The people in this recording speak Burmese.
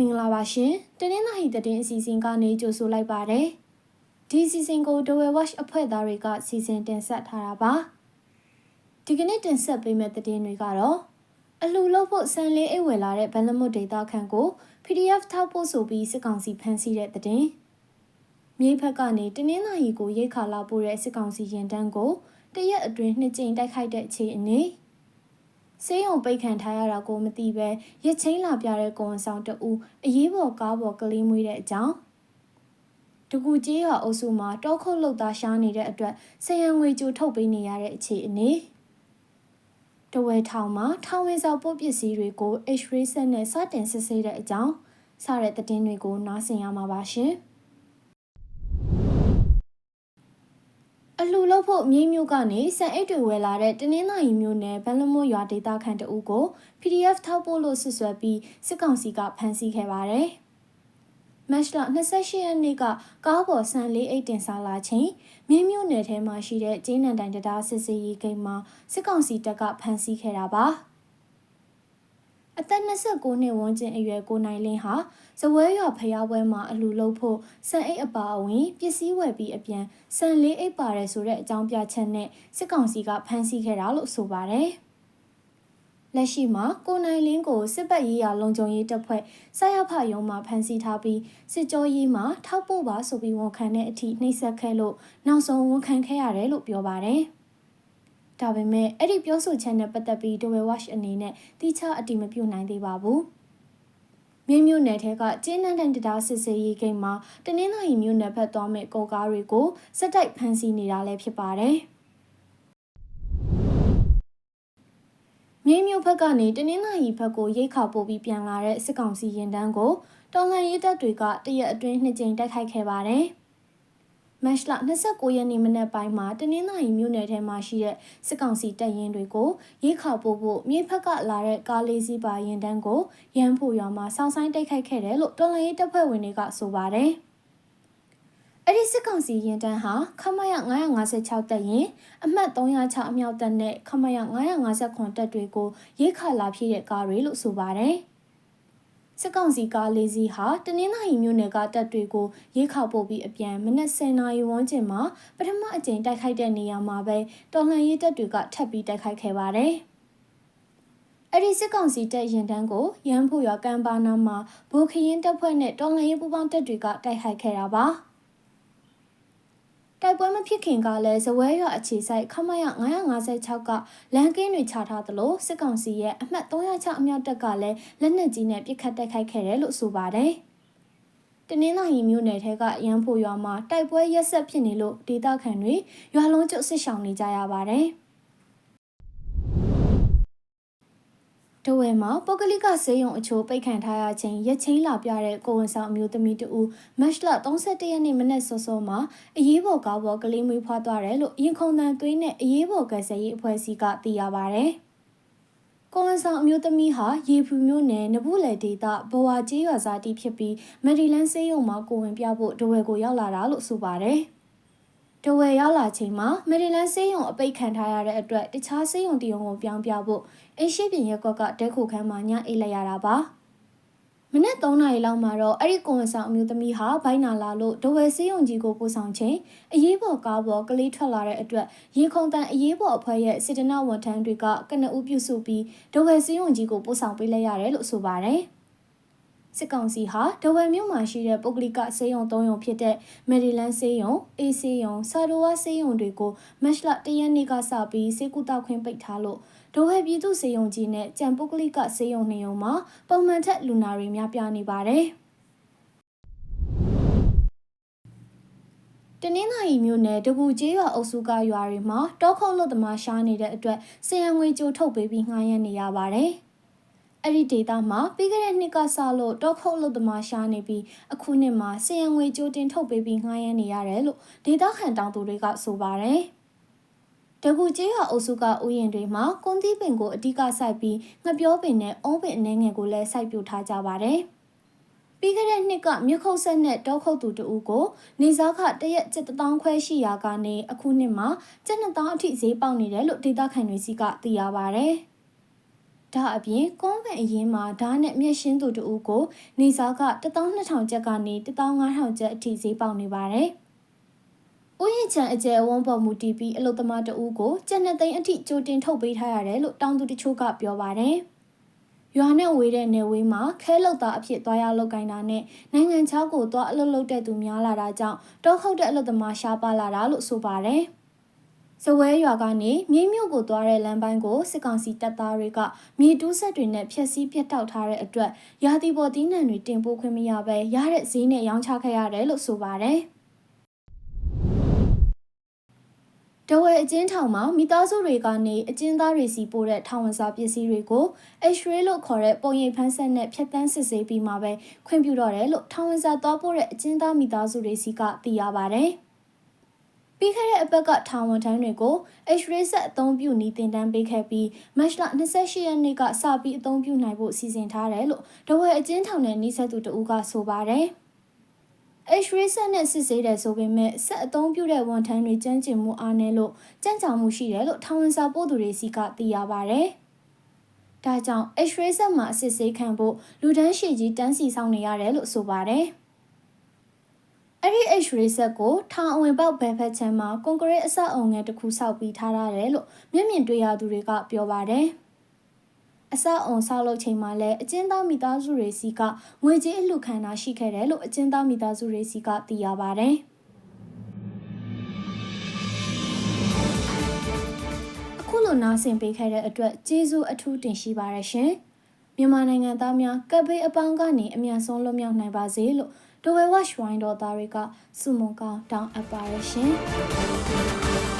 မင်္ဂလာပါရှင်။တင်းနှင်းသားဟီတဲ့င်းအစီအစဉ်ကနေကြိုဆိုလိုက်ပါတယ်။ဒီအစီအစဉ်ကို Dwell Watch အဖွဲ့သားတွေကစီစဉ်တင်ဆက်ထားတာပါ။ဒီကနေ့တင်ဆက်ပေးမယ့်သတင်းတွေကတော့အလှလို့ဖို့စံလေးအိတ်ဝယ်လာတဲ့ဗန်လမွတ်ဒေတာခန့်ကို PDF ထောက်ဖို့ဆိုပြီးစစ်ကောင်စီဖမ်းဆီးတဲ့သတင်း။မြေဖက်ကနေတင်းနှင်းသားဟီကိုရိတ်ခါလာပို့တဲ့စစ်ကောင်စီရင်တန်းကိုတရက်အတွင်းနှစ်ကြိမ်တိုက်ခိုက်တဲ့အခြေအနေ။ ဆေးရုံပိတ်ခံထားရတာကိုမသိပဲရချင်းလာပြတဲ့ကွန်ဆောင်တအူအရေးပေါ်ကားပေါ်ကလေးမွေးတဲ့အကြောင်းတကူကြီးရွာအုပ်စုမှာတောခုတ်လုတ်သားရှားနေတဲ့အတွက်ဆရံငွေကြိုထုတ်ပေးနေရတဲ့အခြေအနေတဝဲထောင်မှာထောင်ဝင်စာပို့ပစ္စည်းတွေကို H-ray ဆက်နဲ့စတင်စစ်ဆေးတဲ့အကြောင်းစတဲ့သတင်းတွေကိုနားဆင်ရမှာပါရှင်။ အလှလုပ်ဖို့မြေးမျိုးကနေစံအိတ်တွေဝယ်လာတဲ့တနင်္သာရီမျိုးနယ်ဗန်လမို့ရွာဒေသခံတအုပ်ကို PDF ထောက်ပို့လို့ဆွဆွဲပြီးစစ်ကောင်စီကဖမ်းဆီးခဲ့ပါတယ်။မတ်လ28ရက်နေ့ကကားပေါ်ဆန်လေးအိတ်တင်စားလာချိန်မြင်းမြို့နယ်ထဲမှာရှိတဲ့ကျင်းနံတိုင်တရားစစ်စေးရေးဂိမ်းမှာစစ်ကောင်စီတပ်ကဖမ်းဆီးခဲ့တာပါ။ အသက်29နှစ်ဝန်းကျင်အရွယ်ကိုနိုင်လင်းဟာဇဝဲရွာဖျားပွဲမှာအလူလုပ်ဖို့စံအိတ်အပါအဝင်ပစ္စည်းဝယ်ပြီးအပြန်စံလေးအိတ်ပါတယ်ဆိုတဲ့အကြောင်းပြချက်နဲ့စစ်ကောင်စီကဖမ်းဆီးခဲ့တာလို့ဆိုပါတယ်။လက်ရှိမှာကိုနိုင်လင်းကိုစစ်ပတ်ရေးရာလုံခြုံရေးတပ်ဖွဲ့ဆရာဖရုံးမှဖမ်းဆီးထားပြီးစစ်ကြောရေးမှာထောက်ပို့ပါဆိုပြီးဝန်ခံတဲ့အထိနှိပ်စက်ခဲ့လို့နောက်ဆုံးဝန်ခံခဲ့ရတယ်လို့ပြောပါတယ်။ ဒါပေမဲ့အဲ့ဒီပြောဆိုချက်နဲ့ပတ်သက်ပြီး Dwell Watch အနေနဲ့တိကျအတိမပြုတ်နိုင်သေးပါဘူး။မြို့မြို့နယ်ထဲကကျင်းနှန်းတန်တရားစစ်စေးရေးဂိမ်းမှာတနင်္လာရီမြို့နယ်ဘက်သွားမဲ့ကော်ကားတွေကိုစက်တိုက်ဖမ်းဆီးနေတာလည်းဖြစ်ပါတယ်။မြေမြို့ဘက်ကနေတနင်္လာရီဘက်ကိုရိတ်ခါပို့ပြီးပြန်လာတဲ့စစ်ကောင်စီရင်တန်းကိုတော်လှန်ရေးတပ်တွေကတရက်အတွင်းနှစ်ကြိမ်တိုက်ခိုက်ခဲ့ပါတယ်။ မတ်လ29ရက်နေ့မနက်ပိုင်းမှာတနင်္သာရီမြို့နယ်ထဲမှာရှိတဲ့စစ်ကောင်စီတပ်ရင်းတွေကိုရိခါပို့ဖို့မြေဖက်ကလာတဲ့ကားလေးစီးပါရင်တန်းကိုရန်ဖို့ရွာမှာစောင်းဆိုင်တိုက်ခိုက်ခဲ့တယ်လို့တော်လှန်ရေးတပ်ဖွဲ့ဝင်တွေကဆိုပါတယ်။အဲ့ဒီစစ်ကောင်စီရင်တန်းဟာခမရ956တပ်ရင်အမှတ်306အမြောက်တပ်နဲ့ခမရ959တပ်တွေကိုရိခါလာဖြည့်တဲ့ကားတွေလို့ဆိုပါတယ်။ စစ်ကောင်စီကားလေးစီးဟာတနင်္သာရီမြို့နယ်ကတပ်တွေကိုရိခါပို့ပြီးအပြန်မနက်10:00နာရီဝန်းကျင်မှာပထမအကြိမ်တိုက်ခိုက်တဲ့နေရာမှာပဲတော်လှန်ရေးတပ်တွေကထပ်ပြီးတိုက်ခိုက်ခဲ့ပါတယ်။အဲ့ဒီစစ်ကောင်စီတပ်ရင်တန်းကိုရန်ဖို့ရွာကမ်းပါနာမှာဘိုးခရင်တပ်ဖွဲ့နဲ့တော်လှန်ရေးပူးပေါင်းတပ်တွေကတိုက်ခိုက်ခဲ့တာပါ။ တိုက်ပွဲမဖြစ်ခင်ကလည်းဇဝဲရွာအခြေစိုက်ခမရ956ကလမ်းကင်းတွေချထားသလိုစစ်ကောင်စီရဲ့အမှတ်306အမြောက်တပ်ကလည်းလက်နက်ကြီးနဲ့ပစ်ခတ်တိုက်ခိုက်ခဲ့တယ်လို့ဆိုပါတယ်။တနင်္လာရီမြို့နယ်ထဲကရန်ဖို့ရွာမှာတိုက်ပွဲရက်ဆက်ဖြစ်နေလို့ဒေသခံတွေရွာလုံးကျွတ်ဆစ်ဆောင်နေကြရပါတယ်။ တဝဲမှာပုဂ္ဂလိကဆေးရုံအချို့ပိတ်ခံထားရခြင်းရက်ချင်းလာပြတဲ့ကိုဝန်ဆောင်အမျိုးသမီးတူမတ်လ31ရက်နေ့မနက်စောစောမှာအရေးပေါ်ကားပေါ်ကလေးမွေးဖွားသွားတယ်လို့ရင်ခုန်တန်သွေးနဲ့အရေးပေါ်ကယ်ဆယ်ရေးအဖွဲ့အစည်းကသိရပါဗျ။ကိုဝန်ဆောင်အမျိုးသမီးဟာရေဖူမျိုးနယ်နဘူးလေဒေတာဘဝကျေးရွာသားတီဖြစ်ပြီးမက်ဒီလန်ဆေးရုံမှာကိုဝင်ပြဖို့တဝဲကိုရောက်လာတာလို့ဆိုပါတယ်။ တဝယ်ရောက်လာချိန်မှာမယ်ရီလန်းဆေးရုံအပိတ်ခံထားရတဲ့အတွက်တခြားဆေးရုံတရုံကိုပြောင်းပြဖို့အိရှိပြင်ရက်ကွက်ကတဲခုခန်းမှာညအိတ်လိုက်ရတာပါမနက်3နာရီလောက်မှာတော့အဲ့ဒီကွန်ဆောင်အမျိုးသမီးဟာဘိုင်းနာလာလို့ဒဝယ်ဆေးရုံကြီးကိုပို့ဆောင်ချိန်အရေးပေါ်ကားပေါ်ကလေးထွက်လာတဲ့အတွက်ရေခုံတန်အရေးပေါ်အဖွဲ့ရဲ့စစ်တနဝန်ထမ်းတွေကကနအူးပြုစုပြီးဒဝယ်ဆေးရုံကြီးကိုပို့ဆောင်ပေးလိုက်ရတယ်လို့ဆိုပါတယ်။ စစ်ကောင်စီဟာဒဝယ်မြို့မှာရှိတဲ့ပုဂ္ဂလိကဆေးရုံ၃ရုံဖြစ်တဲ့မယ်ရီလန်းဆေးရုံ၊အေးဆေးရုံ၊ဆာဒိုဝါဆေးရုံတွေကိုမတ်လ၁ရက်နေ့ကစပြီးဆေးကုသခွင့်ပိတ်ထားလို့ဒဝယ်ပြည်သူဆေးရုံကြီးနဲ့ကြံပုဂ္ဂလိကဆေးရုံနှစ်ရုံမှာပုံမှန်ထက်လူနာတွေများပြားနေပါတယ်။တနင်္သာရီမြို့နယ်တကူကျေးရွာအုပ်စုကရွာတွေမှာတောခုံလို့သမားရှားနေတဲ့အတွက်ဆရံငွေကြိုထုတ်ပေးပြီးငှားရမ်းနေရပါတယ်။ အဲ့ဒီဒေတာမှာပြီးခဲ့တဲ့နှစ်ကစလို့တောခုတ်လို့သမားရှားနေပြီးအခုနှစ်မှာစရံငွေကြိုတင်ထုတ်ပေးပြီးငှားရမ်းနေရတယ်လို့ဒေတာခံတောင်သူတွေကဆိုပါတယ်။တကူကျေးရွာအုပ်စုကဥယျာဉ်တွေမှာကွန်သီးပင်ကိုအဓိကစိုက်ပြီးငပြောပင်နဲ့အုံးပင်အနေငယ်ကိုလည်းစိုက်ပျိုးထားကြပါတယ်။ပြီးခဲ့တဲ့နှစ်ကမြခုတ်ဆက်နဲ့တောခုတ်သူတူကိုနေစားခတရက်ကျပ်တောင်းခွဲရှိရာကနေအခုနှစ်မှာကျပ်နှစ်တောင်းအထိဈေးပေါက်နေတယ်လို့ဒေတာခံတွေစီကသိရပါဗျ။ဒ ဒါအပြင်ကွန်ဗန်အရင်မှာဓာတ်နဲ့မျက်ရှင်းသူတဦးကိုနေစားက12000ကျပ်ကနေ15000ကျပ်အထိဈေးပေါက်နေပါတယ်။ဥယျာဉ်ချံအကျယ်အဝန်းပေါ်မူတည်ပြီးအလုသမားတဦးကိုကျပ်နှစ်သိန်းအထိကြိုတင်ထုတ်ပေးထားရတယ်လို့တောင်သူတချို့ကပြောပါတယ်။ရွာနဲ့ဝေးတဲ့နယ်ဝေးမှာခဲလောက်သားအဖြစ်သွားရောက်လုပ်ကိုင်တာနဲ့နိုင်ငံခြားကိုသွားအလုပ်လုပ်တဲ့သူများလာတာကြောင့်တောခုတ်တဲ့အလုပ်သမားရှားပါလာတာလို့ဆိုပါတယ်။ ဇဝဲရွာကနေမြိတ်မြို့ကိုသွားတဲ့လမ်းပိုင်းကိုစစ်ကောင်စီတပ်သားတွေကမြေတူးဆက်တွေနဲ့ဖျက်ဆီးပြတ်တောက်ထားတဲ့အတွက်ရာသီပေါ်တီးနှံတွေတင်ပို့ခွင့်မရဘဲရတဲ့ဈေးနဲ့ရောင်းချခဲ့ရတယ်လို့ဆိုပါတယ်။တဝဲအကျဉ်းထောင်မှာမိသားစုတွေကနေအကျဉ်းသားတွေစီပို့တဲ့ထောင်ဝင်စာပစ္စည်းတွေကို X-ray လို့ခေါ်တဲ့ပုံရိပ်ဖမ်းဆက်နဲ့ဖြတ်တန်းစစ်ဆေးပြီးမှပဲခွင့်ပြုတော့တယ်လို့ထောင်ဝင်စာသွားပို့တဲ့အကျဉ်းသားမိသားစုတွေစီကသိရပါတယ်။ ပြီးခဲ့တဲ့အပတ်ကထောင်ဝန်ထမ်းတွေကို X-ray ဆက်အသုံးပြုနေတင်တန်းပေးခဲ့ပြီးမတ်လ28ရက်နေ့ကစပြီးအသုံးပြုနိုင်ဖို့စီစဉ်ထားတယ်လို့တဝဲအကျဉ်းထောင်နယ်နှိဆက်သူတဦးကဆိုပါတယ်။ X-ray ဆက်နဲ့စစ်ဆေးတယ်ဆိုပေမဲ့ဆက်အသုံးပြုတဲ့ဝန်ထမ်းတွေကြမ်းကျင်မှုအားနည်းလို့ကြမ်းကြောင်မှုရှိတယ်လို့ထောင်ဝင်စာပို့သူတွေစီကသိရပါတယ်။ဒါကြောင့် X-ray ဆက်မှာအစစ်ဆေးခံဖို့လူတန်းရှည်ကြီးတန်းစီဆောင်နေရတယ်လို့ဆိုပါတယ်။ အဲ့ဒီ H-ray ဆက်ကိုထောင်အဝင်ပေါက်ဘယ်ဖက်ချမ်းမှာကွန်ကရစ်အဆောက်အုံငယ်တစ်ခုဆောက်ပြီးထားရတယ်လို့မျက်မြင်တွေ့ရသူတွေကပြောပါတယ်။အဆောက်အုံဆောက်လုပ်ချိန်မှာလည်းအကျဉ်းသားမိသားစုတွေစီကငွေကြေးအလှခံတာရှိခဲ့တယ်လို့အကျဉ်းသားမိသားစုတွေစီကသိရပါတယ်။အခုလိုနားဆင်ပေးခဲ့တဲ့အတွက်ကျေးဇူးအထူးတင်ရှိပါရရှင်။မြန်မာနိုင်ငံသားများကပ်ဘေးအပေါင်းကနေအမြန်ဆုံးလွတ်မြောက်နိုင်ပါစေလို့ဒိုဝဲဝက်ရှ်ဝိုင်းတော်သားတွေကစုမုံကောင်းတောင်းအပ်ပါရရှင်။